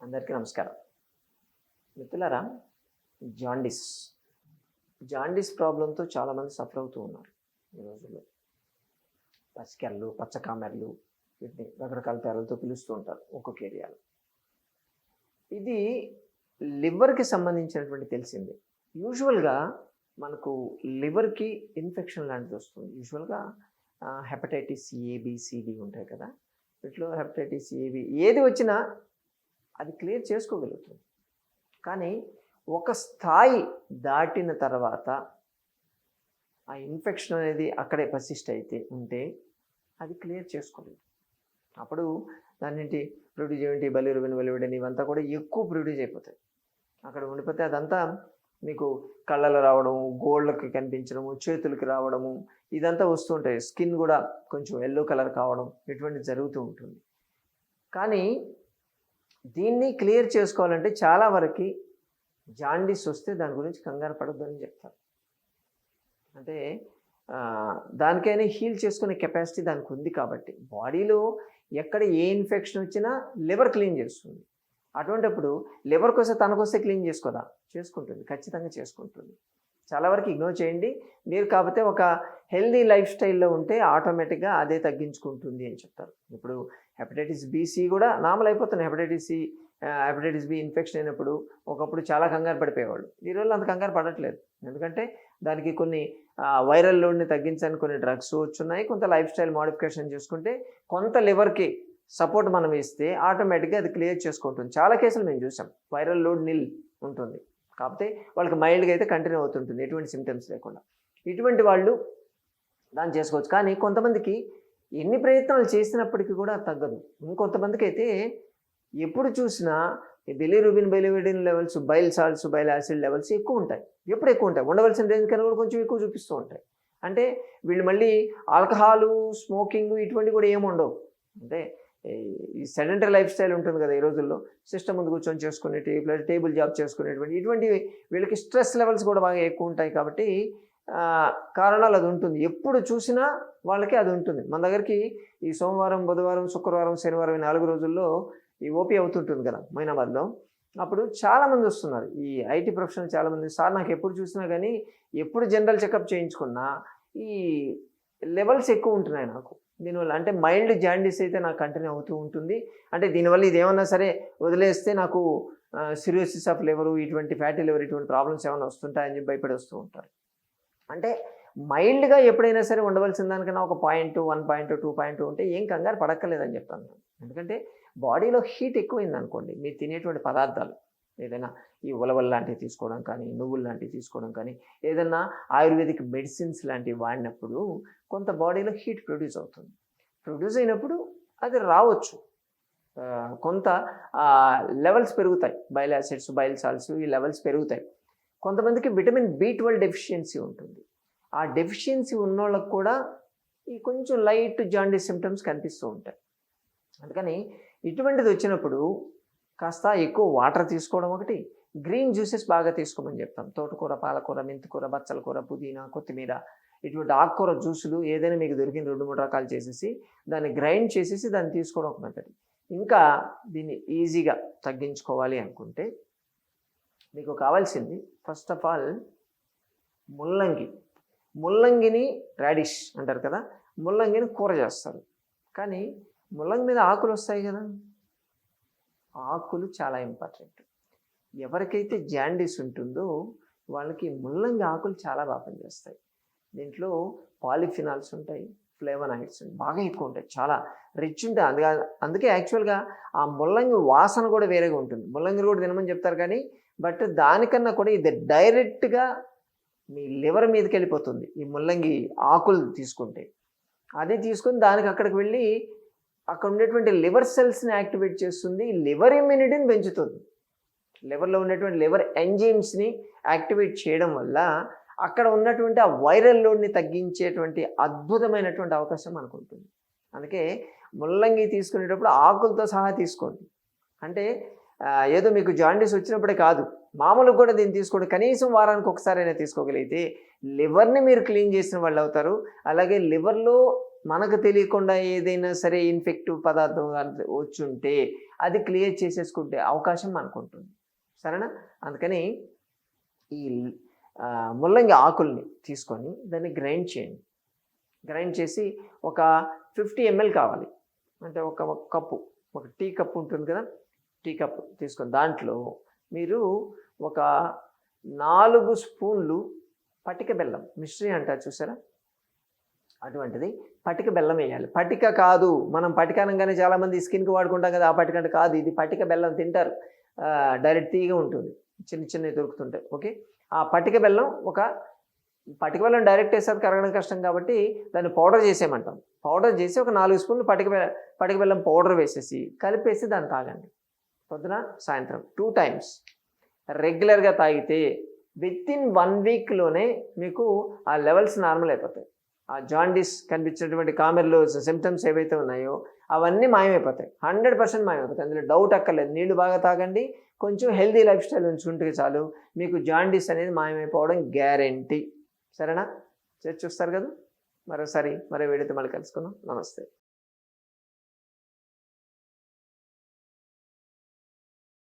అందరికీ నమస్కారం. మిత్రులారా జాండిస్. జాండిస్ ప్రాబ్లంతో చాలామంది సఫర్ అవుతూ ఉన్నారు ఈ రోజుల్లో. పసికెరలు పచ్చకామెరలు వీటిని రకరకాల పేర్లతో పిలుస్తూ ఉంటారు ఒక్కొక్క ఏరియాలో. ఇది లివర్కి సంబంధించినటువంటి తెలిసింది. యూజువల్గా మనకు లివర్కి ఇన్ఫెక్షన్ లాంటిది వస్తుంది. యూజువల్గా హెపటైటిస్ ఏబిసిడి ఉంటాయి కదా. వీటిలో హెపటైటిస్ ఏబి ఏది వచ్చినా అది క్లియర్ చేసుకోగలుగుతుంది. కానీ ఒక స్థాయి దాటిన తర్వాత ఆ ఇన్ఫెక్షన్ అనేది అక్కడే పసిస్ట్ అయితే ఉంటే అది క్లియర్ చేసుకోలేదు. అప్పుడు దాన్నింటి ప్రొడ్యూస్ ఏమిటి బలిరుబిన్ వెలువడిని ఇవంతా కూడా ఎక్కువ ప్రొడ్యూస్ అయిపోతాయి. అక్కడ ఉండిపోతే అదంతా మీకు కళ్ళలో రావడం గోళ్ళకి కనిపించడము చేతులకి రావడము ఇదంతా వస్తూ ఉంటాయి. స్కిన్ కూడా కొంచెం ఎల్లో కలర్ కావడం ఇటువంటి జరుగుతూ ఉంటుంది. కానీ దీన్ని క్లియర్ చేసుకోవాలంటే చాలా వరకు జాండీస్ వస్తే దాని గురించి కంగారు పడద్దని చెప్తారు. అంటే దానికైనా హీల్ చేసుకునే కెపాసిటీ దానికి ఉంది కాబట్టి బాడీలో ఎక్కడ ఏ ఇన్ఫెక్షన్ వచ్చినా లివర్ క్లీన్ చేస్తుంది. అటువంటిప్పుడు లివర్కి వస్తే తనకొస్తే క్లీన్ చేసుకోదా? చేసుకుంటుంది. ఖచ్చితంగా చేసుకుంటుంది. చాలా వరకు ఇగ్నోర్ చేయండి. మీరు కాకపోతే ఒక హెల్దీ లైఫ్ స్టైల్లో ఉంటే ఆటోమేటిక్గా అదే తగ్గించుకుంటుంది అని చెప్తారు. ఇప్పుడు హెపటైటిస్ బీసీ కూడా నార్మల్ అయిపోతుంది. Hepatitis C hepatitis B infection అయినప్పుడు ఒకప్పుడు చాలా కంగారు పడిపోయేవాళ్ళు. ఈ రోజుల్లో అంత కంగారు పడట్లేదు. ఎందుకంటే దానికి కొన్ని వైరల్ లోడ్ని తగ్గించడానికి కొన్ని డ్రగ్స్ వచ్చున్నాయి. కొంత లైఫ్ స్టైల్ మోడిఫికేషన్ చేసుకుంటే కొంత లివర్కి సపోర్ట్ మనం ఇస్తే ఆటోమేటిక్గా అది క్లియర్ చేసుకుంటుంది. చాలా కేసులు మేము చూసాం. వైరల్ లోడ్ నిల్ ఉంటుంది. కాకపోతే వాళ్ళకి మైల్డ్గా అయితే కంటిన్యూ అవుతుంటుంది ఎటువంటి సిమ్టమ్స్ లేకుండా. ఇటువంటి వాళ్ళు దాన్ని చేసుకోవచ్చు. కానీ కొంతమందికి ఎన్ని ప్రయత్నాలు చేసినప్పటికీ కూడా తగ్గదు. ఇంకొంతమందికి అయితే ఎప్పుడు చూసినా ఈ bilirubin biliverdin levels bile salts bile acid levels ఎక్కువ ఉంటాయి. ఎప్పుడు ఎక్కువ ఉంటాయి? ఉండవలసిన రేంజ్ కన్నా కూడా కొంచెం ఎక్కువ చూపిస్తూ ఉంటాయి. అంటే వీళ్ళు మళ్ళీ ఆల్కహాలు స్మోకింగ్ ఇటువంటి కూడా ఏమి ఉండవు. అంటే ఈ సెడెంటరీ లైఫ్ స్టైల్ ఉంటుంది కదా ఈ రోజుల్లో. సిస్టమ్ ముందు కూర్చొని చేసుకునేటి ప్లస్ టేబుల్ జాబ్ చేసుకునేటువంటి ఇటువంటి వీళ్ళకి స్ట్రెస్ లెవెల్స్ కూడా బాగా ఎక్కువ ఉంటాయి కాబట్టి కారణాలు అది ఉంటుంది. ఎప్పుడు చూసినా వాళ్ళకి అది ఉంటుంది. మన దగ్గరికి ఈ సోమవారం బుధవారం శుక్రవారం శనివారం ఈ నాలుగు రోజుల్లో ఈ ఓపీ అవుతుంటుంది కదా మైనాబాద్లో. అప్పుడు చాలామంది వస్తున్నారు. ఈ ఐటీ ప్రొఫెషనల్ చాలామంది సార్ నాకు ఎప్పుడు చూసినా కానీ ఎప్పుడు జనరల్ చెకప్ చేయించుకున్నా ఈ లెవెల్స్ ఎక్కువ ఉంటున్నాయి నాకు. దీనివల్ల అంటే మైల్డ్ జాండీస్ అయితే నాకు కంటిన్యూ అవుతూ ఉంటుంది. అంటే దీనివల్ల ఇది సరే వదిలేస్తే నాకు సిరియోసిస్ ఆఫ్ లివర్ ఇటువంటి ఫ్యాటీ లివర్ ఇటువంటి ప్రాబ్లమ్స్ ఏమైనా వస్తుంటాయని చెప్పి భయపడి వస్తూ ఉంటారు. అంటే మైల్డ్గా ఎప్పుడైనా సరే ఉండవలసిన దానికన్నా ఒక point one point two point ఉంటే ఏం కంగారు పడక్కర్లేదని చెప్తాను ఎందుకంటే బాడీలో హీట్ ఎక్కువైంది అనుకోండి మీరు తినేటువంటి పదార్థాలు ఏదైనా ఈ ఉలవల్ లాంటివి తీసుకోవడం కానీ నువ్వులు లాంటివి తీసుకోవడం కానీ ఏదైనా ఆయుర్వేదిక్ మెడిసిన్స్ లాంటివి వాడినప్పుడు కొంత బాడీలో హీట్ ప్రొడ్యూస్ అవుతుంది. ప్రొడ్యూస్ అయినప్పుడు అది రావచ్చు. కొంత లెవెల్స్ పెరుగుతాయి. బైల్ యాసిడ్స్ బైల్ సాల్స్ ఈ లెవెల్స్ పెరుగుతాయి. కొంతమందికి విటమిన్ బి ట్వెల్వ్ డెఫిషియన్సీ ఉంటుంది. ఆ డెఫిషియన్సీ ఉన్నోళ్ళకు కూడా ఈ కొంచెం లైట్ జాండీస్ సిమ్టమ్స్ కనిపిస్తూ ఉంటాయి. అందుకని ఇటువంటిది వచ్చినప్పుడు కాస్త ఎక్కువ వాటర్ తీసుకోవడం ఒకటి గ్రీన్ జ్యూసెస్ బాగా తీసుకోమని చెప్తాం. తోటకూర పాలకూర మెంతికూర బచ్చల కూర పుదీనా కొత్తిమీర ఇటువంటి ఆకుకూర జ్యూసులు ఏదైనా మీకు దొరికిన రెండు మూడు రకాలు చేసేసి దాన్ని గ్రైండ్ చేసేసి దాన్ని తీసుకోవడం ఒక మెథడ్. ఇంకా దీన్ని ఈజీగా తగ్గించుకోవాలి అనుకుంటే మీకు కావాల్సింది ఫస్ట్ ఆఫ్ ఆల్ ముల్లంగి. ముల్లంగిని రాడిష్ అంటారు కదా ముల్లంగిని కూర చేస్తారు. కానీ ముల్లంగి మీద ఆకులు వస్తాయి కదా. ఆకులు చాలా ఇంపార్టెంట్ ఎవరికైతే జాండీస్ ఉంటుందో వాళ్ళకి ముల్లంగి ఆకులు చాలా బాగా పనిచేస్తాయి. దీంట్లో పాలిఫినాల్స్ ఉంటాయి ఫ్లేవనాయిడ్స్ బాగా ఎక్కువ ఉంటాయి చాలా రిచ్ ఉంటాయి. అందుకే అందుకే యాక్చువల్గా ఆ ముల్లంగి వాసన కూడా వేరేగా ఉంటుంది. ముల్లంగి కూడా తినమని చెప్తారు కానీ బట్ దానికన్నా కూడా ఇది డైరెక్ట్గా మీ లివర్ మీదకి వెళ్ళిపోతుంది ఈ ముల్లంగి ఆకులు తీసుకుంటే. అది తీసుకొని దానికి అక్కడికి వెళ్ళి అక్కడ ఉండేటువంటి లివర్ సెల్స్ని యాక్టివేట్ చేస్తుంది లివర్ ఇమ్యూనిటీని పెంచుతుంది. లివర్లో ఉన్నటువంటి లివర్ ఎంజైమ్స్ని యాక్టివేట్ చేయడం వల్ల అక్కడ ఉన్నటువంటి ఆ వైరల్ లోడ్ని తగ్గించేటువంటి అద్భుతమైనటువంటి అవకాశం మనకు ఉంటుంది అందుకే ముల్లంగి తీసుకునేటప్పుడు ఆకులతో సహా తీసుకోండి. అంటే ఏదో మీకు జాండీస్ వచ్చినప్పుడే కాదు మామూలుగా కూడా దీన్ని తీసుకోండి. కనీసం వారానికి ఒకసారైనా తీసుకోగలిగితే లివర్ని మీరు క్లీన్ చేసిన వాళ్ళు అవుతారు. అలాగే లివర్లో మనకు తెలియకుండా ఏదైనా సరే ఇన్ఫెక్టివ్ పదార్థం వచ్చుంటే వచ్చి ఉంటే అది క్లియర్ చేసేసుకుంటే అవకాశం మనకు ఉంటుంది సరేనా? అందుకని ఈ ముల్లంగి ఆకుల్ని తీసుకొని దాన్ని గ్రైండ్ చేయండి. గ్రైండ్ చేసి ఒక ఫిఫ్టీ ఎంఎల్ కావాలి. అంటే ఒక ఒక కప్పు ఒక టీ కప్ ఉంటుంది కదా? టీ కప్ తీసుకొని దాంట్లో మీరు ఒక నాలుగు స్పూన్లు పటిక బెల్లం మిశ్రీ అంటారు చూసారా? అటువంటిది పటిక బెల్లం వేయాలి. పటిక కాదు మనం పటిక అనగానే చాలామంది స్కిన్కి వాడుకుంటాం కదా ఆ పటిక అంటే కాదు ఇది పటిక బెల్లం తింటారు. డైరెక్ట్ తీగా ఉంటుంది. చిన్న చిన్నవి దొరుకుతుంటాయి. ఓకే? ఆ పటిక బెల్లం ఒక పటిక బెల్లం డైరెక్ట్ వేసేది కరగడం కష్టం కాబట్టి దాన్ని పౌడర్ చేసేయమంటాం. పౌడర్ చేసి ఒక నాలుగు స్పూన్లు పటిక పటిక బెల్లం పౌడర్ వేసేసి కలిపేసి దాన్ని తాగండి. పొద్దున సాయంత్రం టూ టైమ్స్ రెగ్యులర్గా తాగితే విత్ ఇన్ వన్ వీక్లోనే మీకు ఆ లెవెల్స్ నార్మల్ అయిపోతాయి. ఆ జాండీస్ కనిపించినటువంటి కామెర్లు సిమ్టమ్స్ ఏవైతే ఉన్నాయో అవన్నీ మాయమైపోతాయి. Hundred percent మాయమైపోతాయి. అందులో డౌట్ అక్కర్లేదు. నీళ్ళు బాగా తాగండి. కొంచెం హెల్దీ లైఫ్ స్టైల్ ఉంచుకుంటే చాలు. మీకు జాండీస్ అనేది మాయమైపోవడం గ్యారంటీ సరేనా? చేసి చూస్తారు కదా? మరోసారి మరో వీడియోతో మళ్ళీ కలుసుకుందాం. నమస్తే.